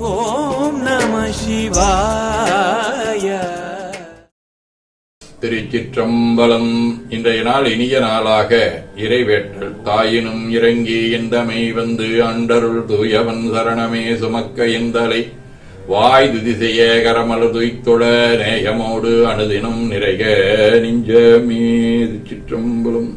ஓம் நம சிவாய. திருச்சிற்றம்பலம் இன்றைய நாள் இனிய நாளாக. இறைவேற்றல் தாயினும் இறங்கி எந்தமை வந்து அண்டருள் தூயவன் சரணமே சுமக்க எந்தலை வாய் துதிசெய கரமலர் துய்த்தொழ நேயமோடு அனுதினம் நிறைக நெஞ்சமே. சிற்றம்பலம்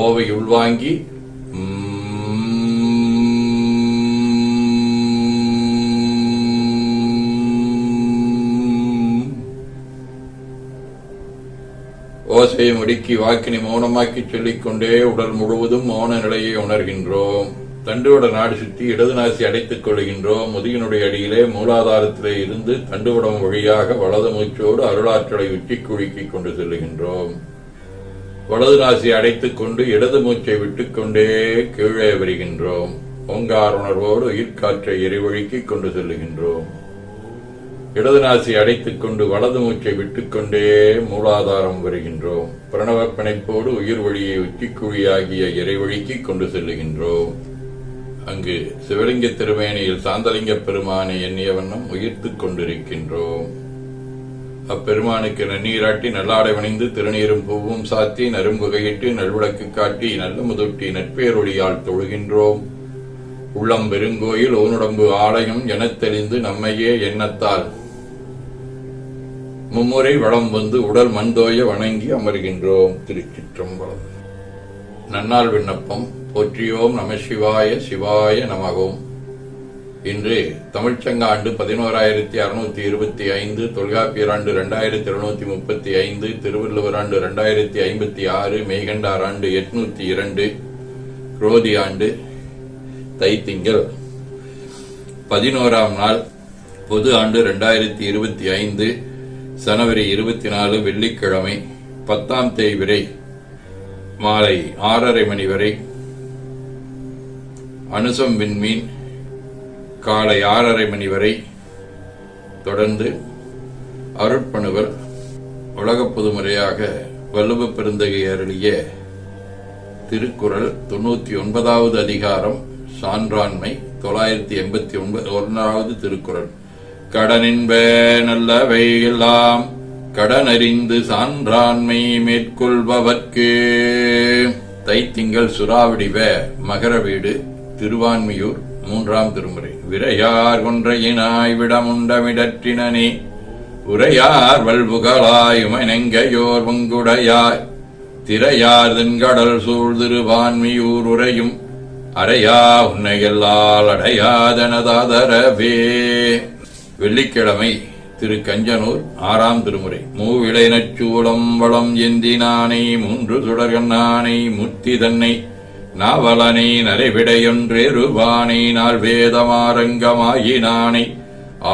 ஓவை உள்வாங்கி ஓசையை முடுக்கி வாக்கினை மௌனமாக்கி சொல்லிக்கொண்டே உடல் முழுவதும் மௌன நிலையை உணர்கின்றோம். தண்டுவட நாடு சுற்றி இடது நாசி அடைத்துக் கொள்கின்றோம். முதுகினுடைய அடியிலே மூலாதாரத்திலே இருந்து தண்டுவடம் வழியாக வலது மூச்சோடு அருளாற்றலை உச்சி குழுக்கிக் கொண்டு செல்லுகின்றோம். வலது நாசி அடைத்துக் கொண்டு இடது மூச்சை விட்டுக்கொண்டே கீழே வருகின்றோம். ஓங்கார் உணர்வோடு உயிர்காற்றை எரிவழுக்கிக் கொண்டு செல்லுகின்றோம். இடது நாசி அடைத்துக் கொண்டு வலது மூச்சை விட்டுக்கொண்டே மூலாதாரம் வருகின்றோம். பிரணவ பிணைப்போடு உயிர் வழியை உச்சிக்குழியாகிய இறைவழிக்கு கொண்டு செல்லுகின்றோம். அங்கு சிவலிங்க திருமேனியில் சாந்தலிங்க பெருமானை எண்ணிய வண்ணம் உயிர்த்துக் கொண்டிருக்கின்றோம். அப்பெருமானுக்கு நன்னீராட்டி நல்லாடை வணிந்து திருநீரும் பூவும் சாத்தி நரும்புகையிட்டு நல்விளக்கு காட்டி நல்ல முதுட்டி நட்பேரொழியால் தொழுகின்றோம். உள்ளம் பெருங்கோயில் ஓனுடம்பு ஆலயம் எனத் தெரிந்து நம்மையே எண்ணத்தால் மும்முறை வளம் வந்து உடல் மண்தோய வணங்கி அமர்கின்றோம். திருச்சிற்றம்பலம். நன்னாள் விண்ணப்பம். போற்றியோம் நம சிவாய சிவாய நமகோம் இன்று தமிழ்ச்சங்க ஆண்டு பதினோராயிரத்தி அறுநூத்தி இருபத்தி ஐந்து தொல்காப்பியர் ஆண்டு இரண்டாயிரத்தி இருநூத்தி முப்பத்தி ஐந்து திருவள்ளுவர் ஆண்டு இரண்டாயிரத்தி ஐம்பத்தி ஆறு மெய்கண்டார் ஆண்டு எட்நூத்தி இரண்டு குரோதி ஆண்டு தைத்திங்கள். பதினோராம் நாள் பொது ஆண்டு இரண்டாயிரத்தி இருபத்தி ஐந்து ஜனவரி இருபத்தி நாலு வெள்ளிக்கிழமை பத்தாம் தேய்விரை மாலை ஆறரை மணி வரை அனுசம் விண்மீன் காலை ஆறரை மணி வரை தொடர்ந்து அருட்பணுவர் உலகப் பொதுமுறையாக வள்ளுவ பெருந்தகை அருளிய திருக்குறள் தொண்ணூத்தி ஒன்பதாவது அதிகாரம் சான்றாண்மை தொள்ளாயிரத்தி எண்பத்தி ஒன்பது ஒன்றாவது திருக்குறள். கடனின்ப நல்லவை எல்லாம் கடனறிந்து சான்றாண்மை மேற்கொள்பவர்க்கு. தைத்திங்கள் சுறாவடிவ மகர வீடு திருவான்மியூர் மூன்றாம் திருமுறை. விரையார் கொன்றையினாய் விடமுண்டமிடற்றினே உரையார் வல்புகளாய் உமனெங்கையோர் திரையார் தென்கடல் சூழ் திருவான்மியூர் உரையும் அறையா உன்னையெல்லால் அடையாதனதாதரவே. வெள்ளிக்கிழமை திரு கஞ்சனூர் ஆறாம் திருமுறை. மூவிளை நச்சூளம் வளம் எந்தினானை மூன்று சுடர்கண்ணானை முத்தி தன்னை நாவலனை நரைவிடையொன்றேருவானை நாள் வேதமாரங்கமாயினானை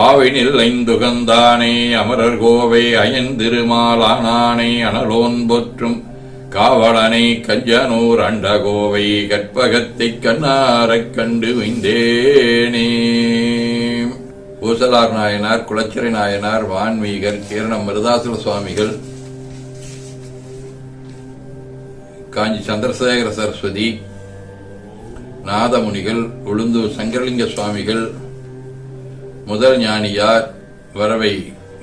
ஆவினில் ஐந்துகந்தானே அமரர் கோவை அயந்திருமாலானானை அனலோன் போற்றும் காவலனை கஞ்சனூர் அண்டகோவை கற்பகத்தைக் கண்ணாரக் கண்டு வைந்தேனே. ஊசலார் நாயனார் குளச்சரி நாயனார் வான்மீகர் கீரணம் மிருதாசுர சுவாமிகள் காஞ்சி சந்திரசேகர சரஸ்வதி நாதமுனிகள் உளுந்தூர் சங்கரலிங்க சுவாமிகள் முதல் ஞானியார் வரவை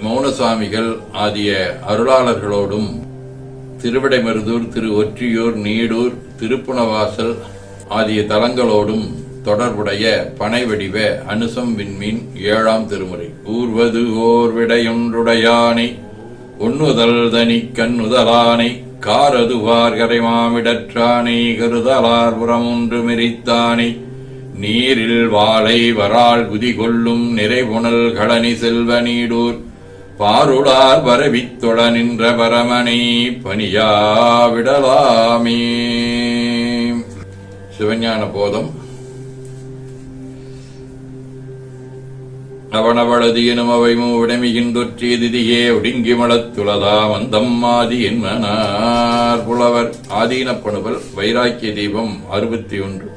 மௌன சுவாமிகள் ஆகிய அருளாளர்களோடும் திருவிடைமருதூர் திரு ஒற்றியூர் நீடூர் திருப்புணவாசல் ஆகிய தலங்களோடும் தொடர்புடைய பனை வடிவ அனுசம் விண்மீன் ஏழாம் திருமுறை. ஊர்வது ஓர் விடையொன்றுடையானை உண்ணுதல் தனி கண்ணுதலானை காரதுவார் கரைமாமிடற்றானை கருதலார் புறமொன்று மெரித்தானே நீரில் வாழை வரால் குதி கொள்ளும் நிறைவுணல் களனி செல்வ நீடூர். பாருளார் வரவித் தொழ நின்ற பரமனை பணியா விடலாமே. சிவஞான போதம் அவனவளது எனும் அவை மூவிடமிகின்றொற்றியதிதியே ஒடுங்கி மலத்துளதா மந்தம் என்மனார் புலவர் ஆதீனப்பணுவல் வைராக்கிய தீபம் அறுபத்தி ஒன்று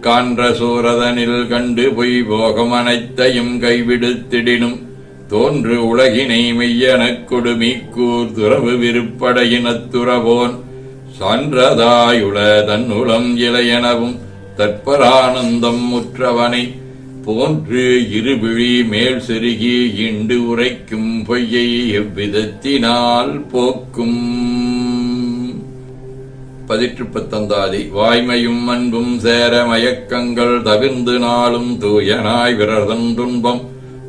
கான்ற சூரதனில் கண்டு பொய் போகம் அனைத்தையும் கைவிடுத்திடினும் தோன்று உலகினை மெய்யனக் கொடுமீக்கூர் துறவு விருப்படையினத்துறவோன் சான்றதாயுள தன்னுளம் இளையனவும் தற்பரானந்தம் முற்றவனை போன்று இருவிழி மேல் செருகி இண்டு உரைக்கும் பொய்யை எவ்விதத்தினால் போக்கும். பதிற்று பத்தந்தாதி வாய்மையும் அன்பும் சேர மயக்கங்கள் தவிர்ந்து நாளும் தூயனாய் விரதன் துன்பம்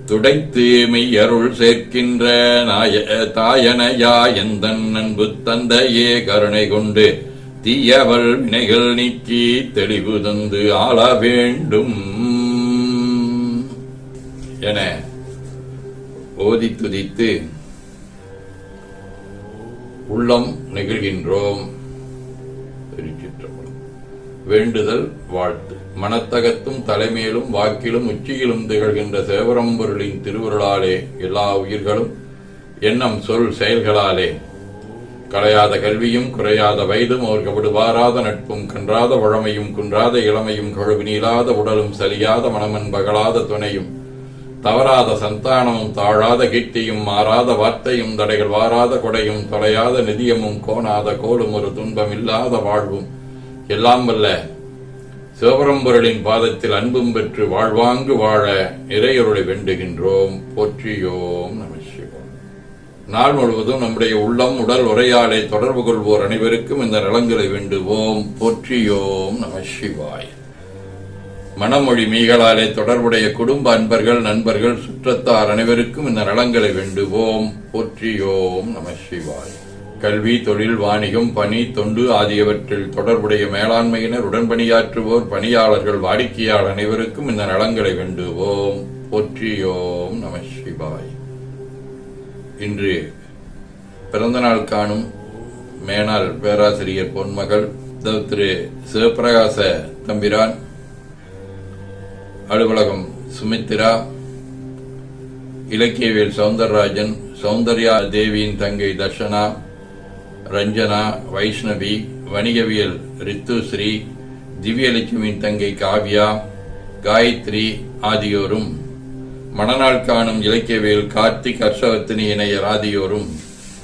துடைத்து மெய்யருள் சேர்க்கின்ற நாய தாயனையா எந்தன் அன்பு தந்தையே கருணை கொண்டு தீயவள் வினைகள் நீக்கி தெளிவு தந்து ஆள வேண்டும். என ஓதி துதித்து உள்ளம் நெகிழ்கின்றோம் திருச்சிற்றம்பலம். வேண்டுதல் வாழ்த்து மனத்தகத்தும் தலைமையிலும் வாக்கிலும் உச்சியிலும் திகழ்கின்ற சேவரம்பொருளின் திருவுருளாலே எல்லா உயிர்களும் எண்ணம் சொல் செயல்களாலே கலையாத கல்வியும் குறையாத வயதும் அவருக்கு விடுவாராத நட்பும் கன்றாத வழமையும் குன்றாத இளமையும் கழுவினிலாத உடலும் சலியாத மனமன் பகலாத துணையும் தவறாத சந்தானமும் தாழாத கீர்த்தியும் மாறாத வார்த்தையும் தடைகள் வாராத கொடையும் தொலையாத நிதியமும் கோணாத கோலும் ஒரு துன்பம் இல்லாத வாழ்வும். எல்லாம் வல்ல சிவபரம்பொருளின் பாதத்தில் அன்பும் பெற்று வாழ்வாங்கு வாழ இறையொருளை வேண்டுகின்றோம். போற்றியோம் நம நாள் முழுவதும் நம்முடைய உள்ளம் உடல் உரையாடை தொடர்பு கொள்வோர் அனைவருக்கும் இந்த நலங்களை வேண்டுவோம். போற்றியோம் நம சிவாய். மனமொழி மீகளாலே தொடர்புடைய குடும்ப அன்பர்கள் நண்பர்கள் சுற்றத்தார் அனைவருக்கும் இந்த நலங்களை வேண்டுவோம். போற்றியோம் நம சிவாய். கல்வி தொழில் வாணிகம் பணி தொண்டு ஆகியவற்றில் தொடர்புடைய மேலாண்மையினர் உடன்பணியாற்றுவோர் பணியாளர்கள் வாடிக்கையாளர் அனைவருக்கும் இந்த நலங்களை வேண்டுவோம். போற்றியோம் நம சிவாய். இன்று பிறந்தநாள் காணும் மேனாள் பேராசிரியர் பொன்மகள் திரு சிவபிரகாச தம்பிரான் அலுவலகம் சுமித்ரா இலக்கியவியல் சவுந்தரராஜன் சௌந்தர்யா தேவியின் தங்கை தர்ஷனா ரஞ்சனா வைஷ்ணவி வணிகவியல் ரித்துஸ்ரீ திவ்யலட்சுமியின் தங்கை காவ்யா காயத்ரி ஆகியோரும் மணநாள் காணும் இலக்கியவியல் கார்த்திக் ஹர்ஷவர்த்தினி இணையர் ஆகியோரும்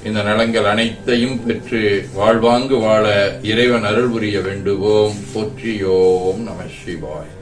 இந்த நலங்கள் அனைத்தையும் பெற்று வாழ்வாங்கு வாழ இறைவன் அருள் புரிய வேண்டுவோம். போற்றியோம் நம சிவாய்.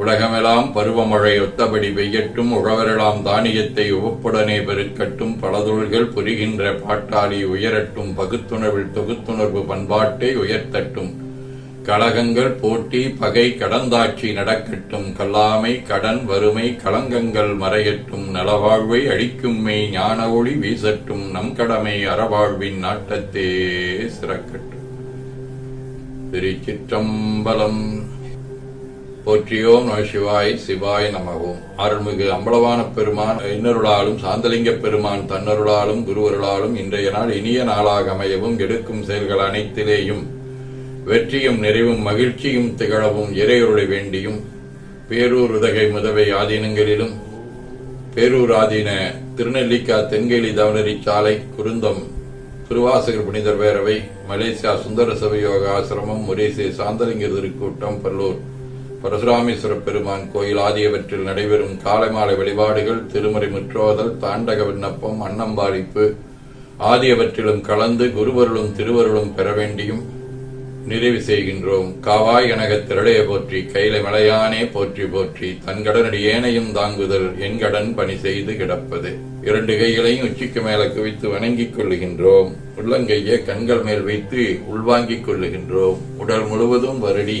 உலகமெல்லாம் பருவமழை ஒத்தபடி பெய்யட்டும் உழவரெல்லாம் தானியத்தை உவப்புடனே பெருக்கட்டும் பலதொழில்கள் புரிகின்ற பாட்டாளி உயரட்டும் பகுத்துணர்வில் தொகுத்துணர்வு பண்பாட்டை உயர்த்தட்டும். கழகங்கள் போட்டி பகை கடந்தாட்சி நடக்கட்டும் கல்லாமை கடன் வறுமை களங்கங்கள் மறையட்டும் நலவாழ்வை அழிக்கும் மெய் ஞான ஒளி வீசட்டும் நம் கடமை அறவாழ்வின் நாட்டத்தே சிறக்கட்டும். திருச்சிற்றம்பலம் போற்றியோம் நம சிவாய் சிவாய் நமகோம் அருள்மிகு அம்பலவான பெருமான் இன்னருளாலும் சாந்தலிங்க பெருமான் தன்னருளாலும் குருவருளாலும் இன்றைய நாள் இனிய நாளாக அமையவும் எடுக்கும் செயல்கள் அனைத்திலேயும் வெற்றியும் நிறைவும் மகிழ்ச்சியும் திகழவும் இறையருளை வேண்டியும் பேரூர் உதகை முதவை ஆதீனங்களிலும் பேரூர் ஆதீன திருநெல்லிக்கா தென்கேலி தவனரி சாலை குருந்தம் திருவாசகர் புனிதர் பேரவை மலேசியா சுந்தர சபையோக ஆசிரமம் முரேசே சாந்தலிங்க திருக்கூட்டம் பல்லூர் பரசுராமேஸ்வர பெருமான் கோயில் ஆகியவற்றில் நடைபெறும் காலை மாலை வழிபாடுகள் திருமறை முற்றோதல் தாண்டக விண்ணப்பம் அன்னம்பாளிப்பு ஆகியவற்றிலும் கலந்து குருவருளும் திருவருளும் பெற வேண்டியும் நிறைவு செய்கின்றோம். காவாய் எனக திரளைய போற்றி கையில மலையானே போற்றி போற்றி தன் கடனடி ஏனையும் தாங்குதல் என் கடன் பணி செய்து கிடப்பது. இரண்டு கைகளையும் உச்சிக்கு மேல குவித்து வணங்கிக் கொள்ளுகின்றோம். உள்ளங்கையை கண்கள் மேல் வைத்து உள்வாங்கிக் கொள்ளுகின்றோம். உடல் முழுவதும் வருடி